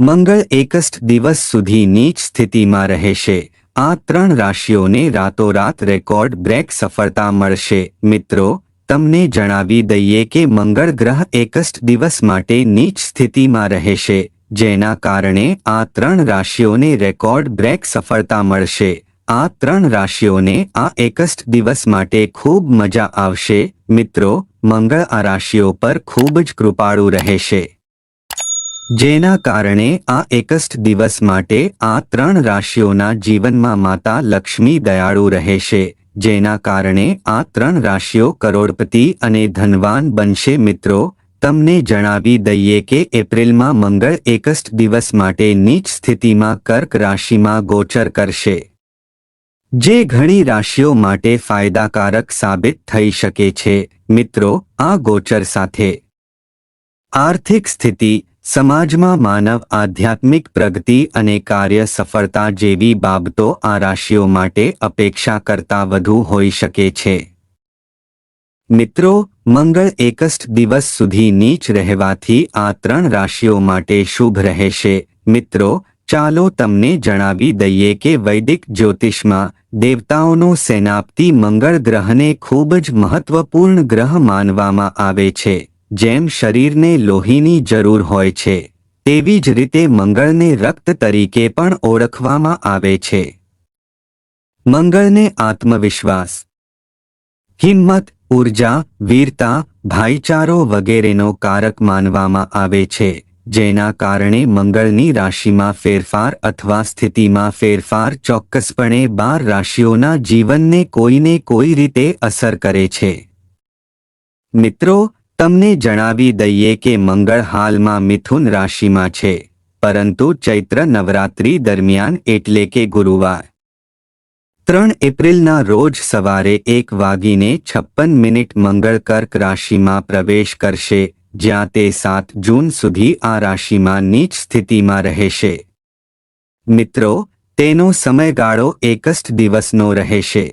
મંગળ એકસ્ટ દિવસ સુધી નીચ સ્થિતિમાં રહેશે. આ ત્રણ રાશિઓને રાતોરાત રેકોર્ડ બ્રેક સફળતા મળશે. મિત્રો, તમને જણાવી દઈએ કે મંગળ ગ્રહ એકસ્ટ દિવસ માટે નીચ સ્થિતિમાં રહેશે, જેના કારણે આ ત્રણ રાશિઓને રેકોર્ડ બ્રેક સફળતા મળશે. આ ત્રણ રાશિઓને આ એકસ્ટ દિવસ માટે ખૂબ મજા આવશે. મિત્રો, મંગળ આ રાશિઓ પર ખૂબ જ કૃપાળુ રહેશે. જેના કારણે આ એકસ્ટ દિવસ માટે આ ત્રણ રાશિઓના જીવનમાં માતા લક્ષ્મી દયાળુ રહેશે, જેના કારણે આ ત્રણ રાશિઓ કરોડપતિ અને ધનવાન બનશે. મિત્રો, તમને જણાવી દઈએ કે એપ્રિલમાં મંગળ એકસ્ટ દિવસ માટે નીચ સ્થિતિમાં કર્ક રાશિમાં ગોચર કરશે. જે ઘણી રાશિઓ માટે ફાયદાકારક સાબિત થઈ શકે છે. મિત્રો, આ ગોચર સાથે આર્થિક સ્થિતિ સમાજમાં માનવ, આધ્યાત્મિક પ્રગતિ અને કાર્ય સફળતા જેવી બાબતો આ રાશિઓ માટે અપેક્ષા કરતા વધુ હોઈ શકે છે. મિત્રો, મંગળ એકસ્ટ દિવસ સુધી નીચ રહેવાથી આ ત્રણ રાશિઓ માટે શુભ રહેશે. મિત્રો, ચાલો તમને જણાવી દઈએ કે વૈદિક જ્યોતિષમાં દેવતાઓનો સેનાપતિ મંગળ ગ્રહને ખૂબ જ મહત્વપૂર્ણ ગ્રહ માનવામાં આવે છે. જેમ શરીરને લોહીની જરૂર હોય છે, તેવી જ રીતે મંગળને રક્ત તરીકે પણ ઓળખવામાં આવે છે. મંગળને આત્મવિશ્વાસ, હિંમત, ઊર્જા, વીરતા, ભાઈચારો વગેરેનો કારક માનવામાં આવે છે, જેના કારણે મંગળની રાશિમાં ફેરફાર અથવા સ્થિતિમાં ફેરફાર ચોક્કસપણે બાર રાશિઓના જીવનને કોઈને કોઈ રીતે અસર કરે છે. મિત્રો તમને જણાવી દઈએ કે મંગળ હાલમાં મિથુન રાશિમાં છે, પરંતુ ચૈત્ર નવરાત્રી દરમિયાન એટલે કે ગુરુવાર. ત્રણ એપ્રિલના રોજ સવારે એક વાગીને છપ્પન મિનિટ મંગળ કર્ક રાશિમાં પ્રવેશ કરશે, જ્યાં તે સાત જૂન સુધી આ રાશિમાં નીચ સ્થિતિમાં રહેશે. મિત્રો, તેનો સમયગાળો એકસ્ટ દિવસનો રહેશે.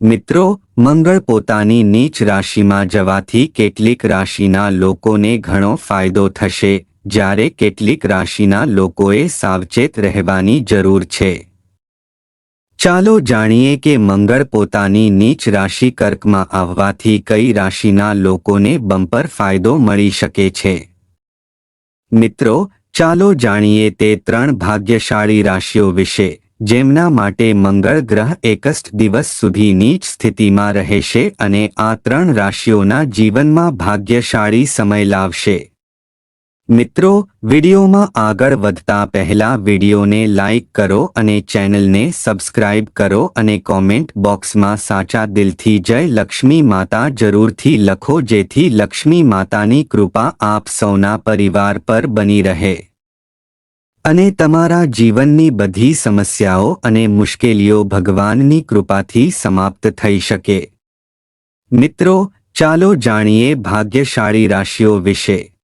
મિત્રો, મંગળ પોતાની નીચ રાશિમાં જવાથી કેટલીક રાશિના લોકોને ઘણો ફાયદો થશે, જ્યારે કેટલીક રાશિના લોકોએ સાવચેત રહેવાની જરૂર છે. ચાલો જાણીએ કે મંગળ પોતાની નીચ રાશિ કર્કમાં આવવાથી કઈ રાશિના લોકોને બમ્પર ફાયદો મળી શકે છે. મિત્રો, ચાલો જાણીએ તે ત્રણ ભાગ્યશાળી રાશિઓ વિશે. જેમના માટે મંગળ ગ્રહ એકસ્ટ દિવસ સુધી નીચ સ્થિતિમાં રહેશે અને આ ત્રણ રાશિઓના જીવનમાં ભાગ્યશાળી સમય લાવશે. મિત્રો, વિડીયોમાં આગળ વધતા પહેલા વિડિયોને લાઇક કરો અને ચેનલને સબસ્ક્રાઇબ કરો અને કોમેન્ટ બોક્સમાં સાચા દિલથી જય લક્ષ્મી માતા જરૂરથી લખો જેથી લક્ષ્મી માતાની કૃપા આપ સૌના પરિવાર પર બની રહે. અને તમારા જીવનની બધી સમસ્યાઓ અને મુશ્કેલીઓ ભગવાનની કૃપાથી સમાપ્ત થઈ શકે. મિત્રો, ચાલો જાણીએ ભાગ્યશાળી રાશિઓ વિશે.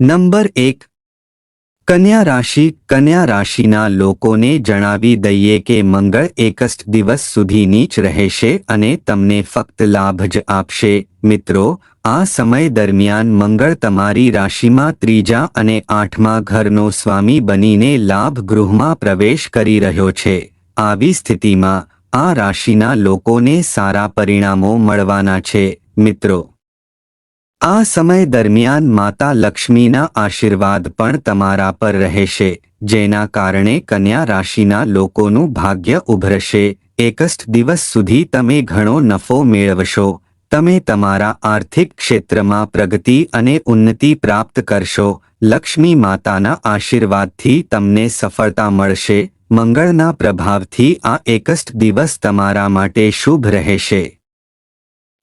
નંબર એક. કન્યા રાશિ કન્યા રાશિના લોકોને જણાવી દઈએ કે મંગળ એકસ્ટ દિવસ સુધી નીચ રહેશે અને તમને ફક્ત લાભ જ આપશે. મિત્રો, આ સમય દરમિયાન મંગળ તમારી રાશિમાં ત્રીજા અને આઠમા ઘરનો સ્વામી બનીને લાભ ગૃહમાં પ્રવેશ કરી રહ્યો છે. આવી સ્થિતિમાં આ રાશિના લોકોને સારા પરિણામો મળવાના છે, મિત્રો. આ સમય દરમિયાન માતા લક્ષ્મીના આશીર્વાદ પણ તમારા પર રહેશે, જેના કારણે કન્યા રાશિના લોકોનું ભાગ્ય ઉભરશે. એકસ્ટ દિવસ સુધી તમે ઘણો નફો મેળવશો તમે તમારા આર્થિક ક્ષેત્રમાં પ્રગતિ અને ઉન્નતિ પ્રાપ્ત કરશો. લક્ષ્મી માતાના આશીર્વાદથી તમને સફળતા મળશે. મંગળના પ્રભાવથી આ એકસ્ટ દિવસ તમારા માટે શુભ રહેશે.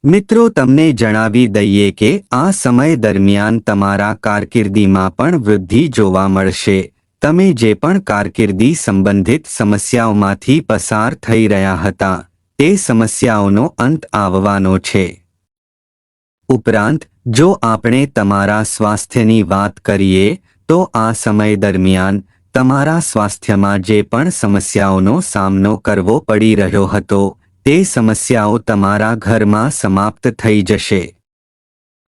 મિત્રો, તમને જણાવી દઈએ કે આ સમય દરમિયાન તમારા કારકિર્દીમાં પણ વૃદ્ધિ જોવા મળશે. તમે જે પણ કારકિર્દી સંબંધિત સમસ્યાઓમાંથી પસાર થઈ રહ્યા હતા તે સમસ્યાઓનો અંત આવવાનો છે. ઉપરાંત, જો આપણે તમારા સ્વાસ્થ્યની વાત કરીએ, તો આ સમય દરમિયાન તમારા સ્વાસ્થ્યમાં જે પણ સમસ્યાઓનો સામનો કરવો પડી રહ્યો હતો, તે સમસ્યાઓ તમારા ઘરમાં સમાપ્ત થઈ જશે.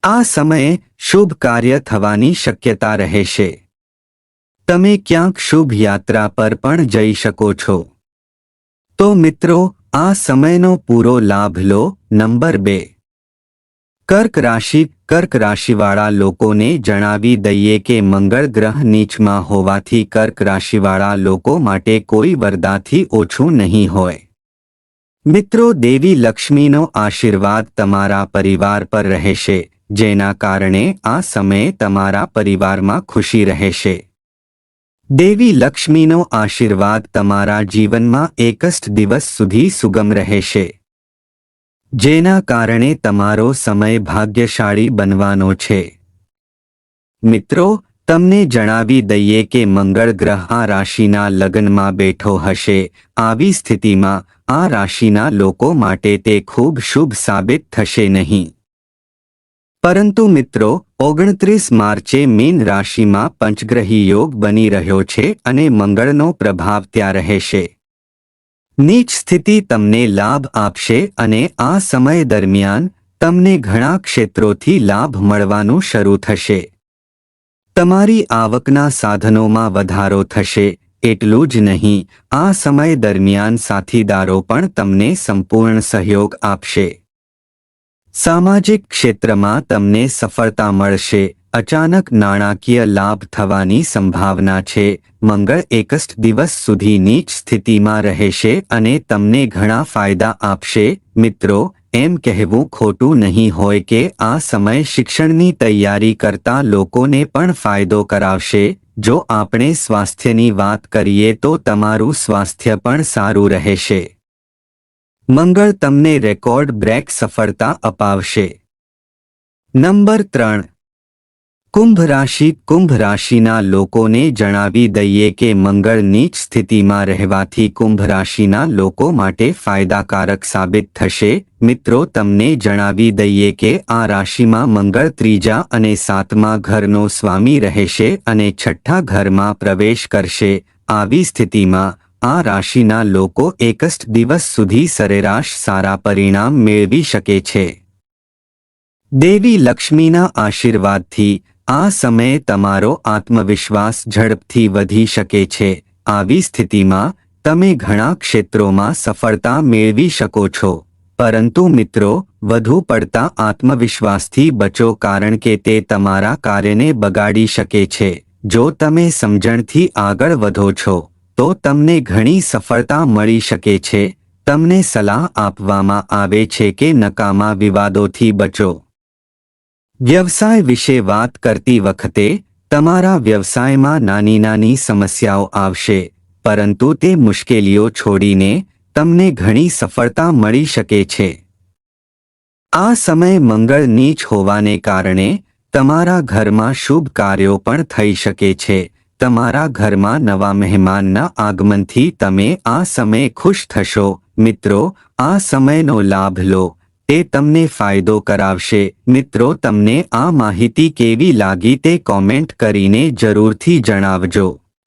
આ સમયે શુભ કાર્ય થવાની શક્યતા રહેશે. તમે ક્યાંક શુભ યાત્રા પર પણ જઈ શકો છો. તો મિત્રો આ સમયનો પૂરો લાભ લો, નંબર બે. કર્ક રાશિ, કર્ક રાશિવાળા લોકોને જણાવી દઈએ કે મંગળ ગ્રહ નીચમાં હોવાથી કર્ક રાશિવાળા લોકો માટે કોઈ વરદાથી ઓછું નહીં હોય. મિત્રો, દેવી લક્ષ્મીનો આશીર્વાદ તમારા પરિવાર પર રહેશે, જેના કારણે આ સમયે તમારા પરિવારમાં ખુશી રહેશે. દેવી લક્ષ્મીનો આશીર્વાદ તમારા જીવનમાં એકસ્ટ દિવસ સુધી સુગમ રહેશે. જેના કારણે તમારો સમય ભાગ્યશાળી બનવાનો છે. મિત્રો, તમને જણાવી દઈએ કે મંગળ ગ્રહ આ રાશિના લગ્નમાં બેઠો હશે. આવી સ્થિતિમાં આ રાશિના લોકો માટે તે ખૂબ શુભ સાબિત થશે નહીં. પરંતુ મિત્રો, ઓગણત્રીસ માર્ચે મીન રાશિમાં પંચગ્રહી યોગ બની રહ્યો છે અને મંગળનો પ્રભાવ ત્યાં રહેશે. નીચ સ્થિતિ તમને લાભ આપશે અને આ સમય દરમિયાન તમને ઘણા ક્ષેત્રોથી લાભ મળવાનું શરૂ થશે. તમારી આવકના સાધનોમાં વધારો થશે, એટલું જ નહીં, આ સમય દરમિયાન સાથીદારો પણ તમને સંપૂર્ણ સહયોગ આપશે. સામાજિક ક્ષેત્રમાં તમને સફળતા મળશે. અચાનક નાણાકીય લાભ થવાની સંભાવના છે. મંગળ એકસ્ટ દિવસ સુધી નીચ સ્થિતિમાં રહેશે અને તમને ઘણા ફાયદા આપશે. મિત્રો, એમ કહેવું ખોટું નહીં હોય કે આ સમય શિક્ષણની તૈયારી કરતા લોકોને પણ ફાયદો કરાવશે. જો આપણે સ્વાસ્થ્યની વાત કરીએ તો તમારું સ્વાસ્થ્ય પણ સારું રહેશે. મંગળ તમને રેકોર્ડ બ્રેક સફળતા અપાવશે. નંબર ત્રણ. કુંભ રાશિ કુંભ રાશિના લોકોને જણાવી દઈએ કે મંગળ નીચ સ્થિતિમાં રહેવાથી કુંભ રાશિના લોકો માટે ફાયદાકારક સાબિત થશે. મિત્રો, તમને જણાવી દઈએ કે આ રાશિમાં મંગળ ત્રીજા અને સાતમા ઘરનો સ્વામી રહેશે અને છઠ્ઠા ઘરમાં પ્રવેશ કરશે. આવી સ્થિતિમાં આ રાશિના લોકો એકસ્ટ દિવસ સુધી સરેરાશ સારા પરિણામ મેળવી શકે છે. દેવી લક્ષ્મીના આશીર્વાદથી આ સમયે તમારો આત્મવિશ્વાસ ઝડપથી વધી શકે છે. આવી સ્થિતિમાં તમે ઘણા ક્ષેત્રોમાં સફળતા મેળવી શકો છો. પરંતુ મિત્રો, વધુ પડતા આત્મવિશ્વાસથી બચો કારણ કે તે તમારા કાર્યને બગાડી શકે છે. જો તમે સમજણથી આગળ વધો છો તો તમને ઘણી સફળતા મળી શકે છે. તમને સલાહ આપવામાં આવે છે કે નકામા વિવાદોથી બચો. વ્યવસાય વિશે વાત કરતી વખતે, તમારા વ્યવસાયમાં નાની નાની સમસ્યાઓ આવશે, પરંતુ તે મુશ્કેલીઓ છોડીને, તમને ઘણી સફળતા મળી શકે છે. આ સમય મંગળ નીચ હોવાને કારણે, તમારા ઘરમાં શુભ કાર્યો પણ થઈ શકે છે. તમારા ઘરમાં નવા મહેમાનના આગમનથી તમે આ સમય ખુશ થશો. મિત્રો, આ સમયનો લાભ લો. તે તમને ફાયદો કરાવશે. મિત્રો, તમને આ માહિતી કેવી લાગી તે કોમેન્ટ કરીને જરૂરથી જણાવજો.